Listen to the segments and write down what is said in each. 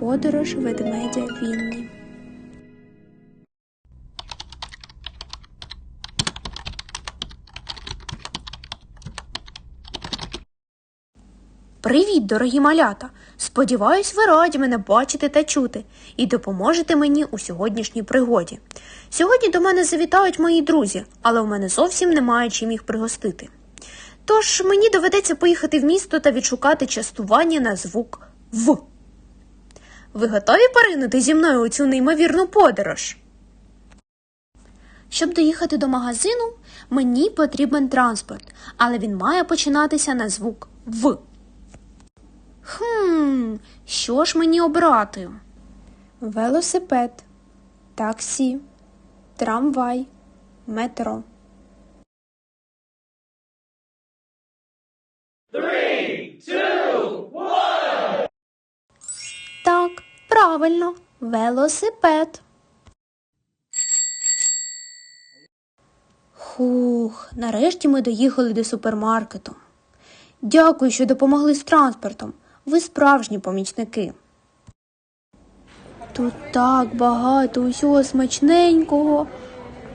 Подорож ведмедя Вінні. Привіт, дорогі малята! Сподіваюсь, ви раді мене бачити та чути і допоможете мені у сьогоднішній пригоді. Сьогодні до мене завітають мої друзі, але у мене зовсім немає чим їх пригостити. Тож мені доведеться поїхати в місто та відшукати частування на звук В. Ви готові поринути зі мною у цю неймовірну подорож? Щоб доїхати до магазину, мені потрібен транспорт, але він має починатися на звук В. Хм, що ж мені обрати? Велосипед, таксі, трамвай, метро. Правильно, велосипед. Хух, нарешті ми доїхали до супермаркету. Дякую, що допомогли з транспортом. Ви справжні помічники. Тут так багато усього смачненького.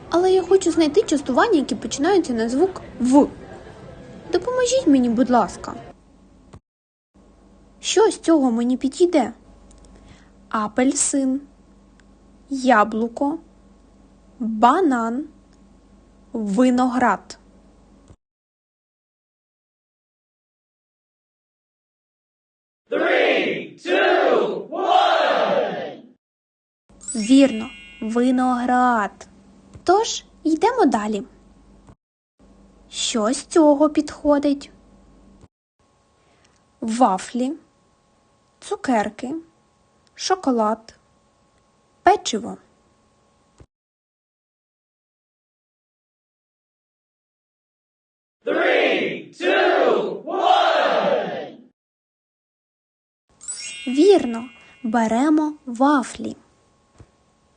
Але я хочу знайти частування, які починаються на звук В. Допоможіть мені, будь ласка. Що з цього мені підійде? Апельсин, яблуко, банан, виноград. Вірно, виноград. Тож йдемо далі. Що з цього підходить? Вафлі, цукерки, шоколад, печиво. Вірно, беремо вафлі.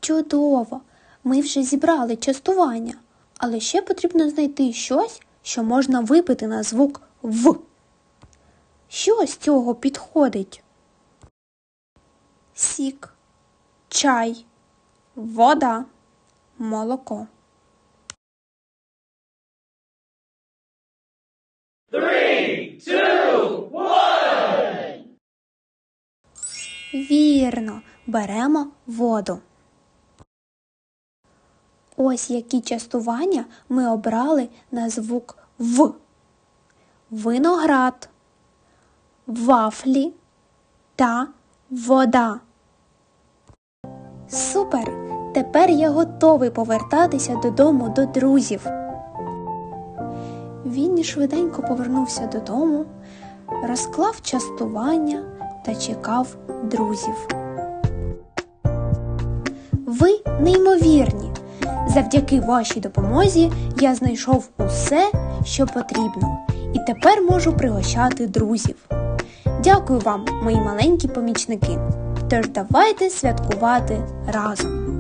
Чудово! Ми вже зібрали частування, але ще потрібно знайти щось, що можна випити на звук В. Що з цього підходить? Сік, чай, вода, молоко. Вірно, беремо воду. Ось які частування ми обрали на звук В. Виноград, вафлі та вода. Супер! Тепер я готовий повертатися додому до друзів. Він швиденько повернувся додому, розклав частування та чекав друзів. Ви неймовірні. Завдяки вашій допомозі я знайшов усе, що потрібно, і тепер можу пригощати друзів. Дякую вам, мої маленькі помічники. Тож давайте святкувати разом.